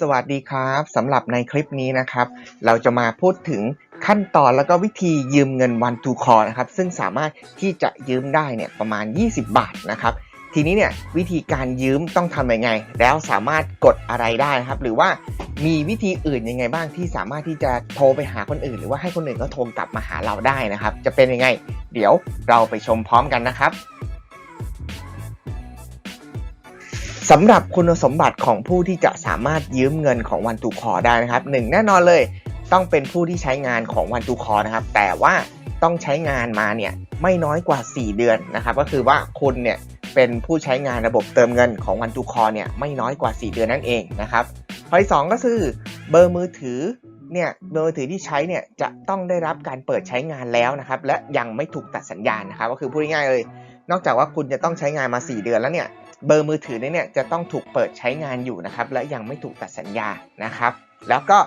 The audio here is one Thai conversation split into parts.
สวัสดีครับสำหรับในคลิปนี้นะครับ เราจะมาพูดถึงขั้นตอนแล้วก็วิธียืมเงิน one to call นะครับ ซึ่งสามารถที่จะยืมได้เนี่ยประมาณ 20 บาทนะครับ ทีนี้เนี่ยวิธีการยืมต้องทำยังไง แล้วสามารถกดอะไรได้นะครับ หรือว่ามีวิธีอื่นยังไงบ้างที่สามารถที่จะโทรไปหาคนอื่น หรือว่าให้คนอื่นก็โทรกลับมาหาเราได้นะครับ จะเป็นยังไง เดี๋ยวเราไปชมพร้อมกันนะครับ สำหรับคุณสมบัติของผู้ที่จะสามารถยืมเงินของวันตูคอได้นะครับหนึ่งแน่นอนเลยต้องเป็นผู้ที่ใช้งานของวันตูคอนะครับ แต่ว่าต้องใช้งานมาเนี่ยไม่น้อยกว่า 4 เดือนนะครับ ก็คือว่าคุณเนี่ยเป็นผู้ใช้งานระบบเติมเงินของวันตูคอเนี่ยไม่น้อยกว่า 4 เดือนนั่นเองนะครับข้อที่สองก็คือเบอร์มือถือเนี่ยเบอร์มือถือที่ใช้เนี่ยจะต้องได้รับการเปิดใช้งานแล้วนะครับ และยังไม่ถูกตัดสัญญาณนะครับ ก็คือพูดง่ายๆเลย นอกจากว่าคุณจะต้องใช้งานมา 4 เดือนแล้วเนี่ย เบอร์มือถือเนี่ยจะต้องถูกเปิดใช้งานอยู่นะครับ และยังไม่ถูกตัดสัญญานะครับ แล้วก็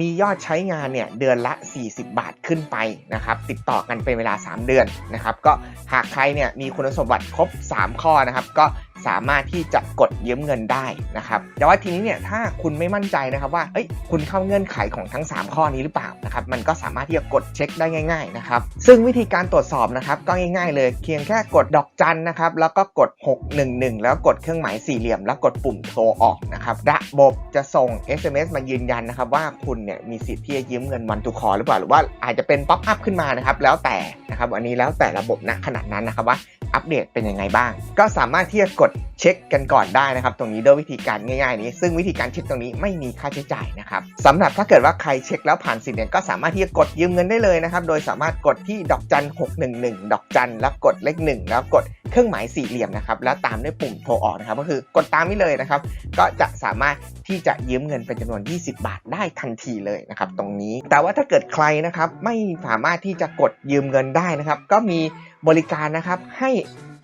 มียอดใช้งานเนี่ยเดือนละ 40 บาทขึ้นไปนะครับ ติดต่อกันเป็นเวลา 3 เดือนนะครับ ก็หากใครเนี่ยมีคุณสมบัติครบ 3 ข้อนะครับ ก็ สามารถที่จะกดยืมเงินได้นะครับแต่ว่าทีนี้เนี่ยถ้าคุณไม่มั่นใจนะครับว่าเอ้ยคุณเข้าเงื่อนไขของทั้ง 3 ข้อนี้หรือเปล่านะครับมันก็สามารถที่จะกดเช็คได้ง่ายๆนะครับซึ่งวิธีการตรวจสอบนะครับก็ง่ายๆเลยเพียงแค่กดดอกจันนะครับแล้วก็กด 611 แล้วกดเครื่องหมายสี่เหลี่ยม แล้วกดปุ่มโทรออกนะครับระบบจะส่ง SMS มายืนยันนะครับว่าคุณเนี่ยมีสิทธิ์ที่จะยืมเงินวันตุคอหรือเปล่าหรือว่าอาจจะเป็นป๊อปอัพขึ้นมานะครับแล้วแต่นะครับอันนี้แล้วแต่ระบบณขณะนั้นนะครับว่า อัปเดตเป็นยังไงบ้าง ก็สามารถที่จะกดเช็คกันก่อนได้นะครับ ตรงนี้ด้วยวิธีการง่ายๆนี้ ซึ่งวิธีการเช็คตรงนี้ไม่มีค่าใช้จ่ายนะครับสำหรับถ้าเกิดว่าใครเช็คแล้วผ่านสิทธิ์เนี่ยก็สามารถที่จะกดยืมเงินได้เลยนะครับ โดยสามารถกดที่ดอกจัน 611 ดอกจัน แล้วกดเลข1แล้วกดเครื่องหมายสี่เหลี่ยมนะครับแล้วตามด้วยปุ่มโทรออกนะครับก็คือกดตามนี้เลยนะครับ ก็จะสามารถที่จะยืมเงินเป็นจำนวน 20 บาทได้ทันทีเลยนะครับ ตรงนี้ แต่ว่าถ้าเกิดใครนะครับไม่สามารถที่จะกดยืมเงินได้นะครับ ก็มีบริการนะครับให้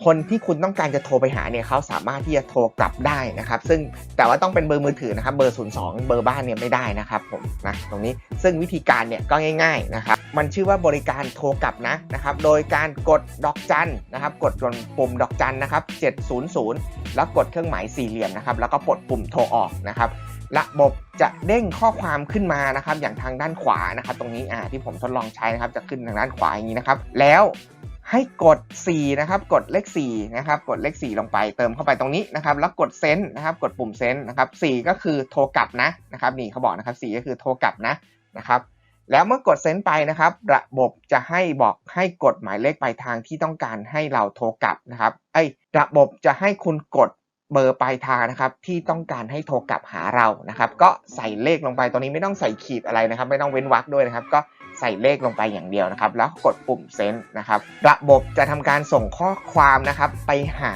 คนที่คุณต้องการจะโทรไปหาเนี่ยเขาสามารถที่จะโทรกลับได้นะครับ ซึ่งแต่ว่าต้องเป็นเบอร์มือถือนะครับเบอร์ 02 เบอร์บ้านเนี่ยไม่ได้นะครับผมนะตรงนี้ซึ่งวิธีการเนี่ยก็ง่ายๆนะครับมันชื่อว่าบริการโทรกลับนะนะครับโดยการกดดอกจันนะครับกดจนปุ่มดอกจันนะครับ700 แล้วกดเครื่องหมายสี่เหลี่ยมนะครับแล้วก็ปลดปุ่มโทรออกนะครับระบบจะเด้งข้อความขึ้นมานะครับ อย่างทางด้านขวานะครับ ตรงนี้อ่าที่ผมทดลองใช้นะครับ จะขึ้นทางด้านขวาอย่างนี้นะครับ แล้ว ให้กด 4 นะครับ กดเลข4นะครับ กดเลข 4 ลงไป เติมเข้าไปตรงนี้นะครับ แล้วกดเซนต์นะครับ กดปุ่มเซนต์นะครับ 4 ก็คือโทรกลับนะนะครับ นี่เขาบอกนะครับ 4 ก็คือโทรกลับนะนะครับ แล้วเมื่อกดเซนต์ไปนะครับ ระบบจะให้บอกให้กดหมายเลขปลายทางที่ต้องการให้เราโทรกลับนะครับ ไอ้ระบบจะให้คุณกดเบอร์ปลายทางนะครับที่ต้องการให้โทรกลับหาเรานะครับ ก็ใส่เลขลงไปตรงนี้ไม่ต้องใส่ขีดอะไรนะครับ ไม่ต้องเว้นวรรคด้วยนะครับ ก็ ใส่เลขลงไปอย่างเดียวนะครับ แล้วกดปุ่มเซนนะครับ ระบบจะทำการส่งข้อความนะครับ ไปหา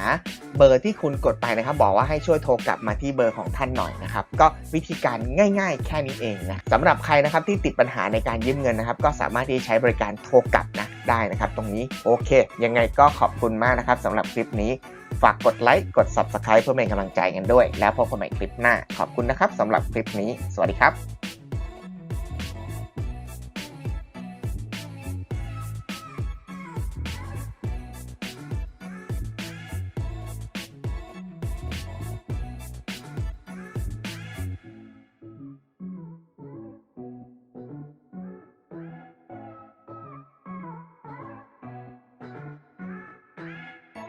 เบอร์ที่คุณกดไปนะครับ บอกว่าให้ช่วยโทรกลับมาที่เบอร์ของท่านหน่อยนะครับ ก็วิธีการง่าย ๆ แค่นี้เองนะสำหรับใครนะครับที่ติดปัญหาในการยืมเงินนะครับ ก็สามารถที่ใช้บริการโทรกลับนะได้นะครับ ตรงนี้โอเค ยังไงก็ขอบคุณมากนะครับสำหรับคลิปนี้ฝากกดไลค์กด Subscribe เพื่อเป็นกำลังใจกันด้วย แล้วพบกันใหม่คลิปหน้า ขอบคุณนะครับสำหรับคลิปนี้ สวัสดีครับ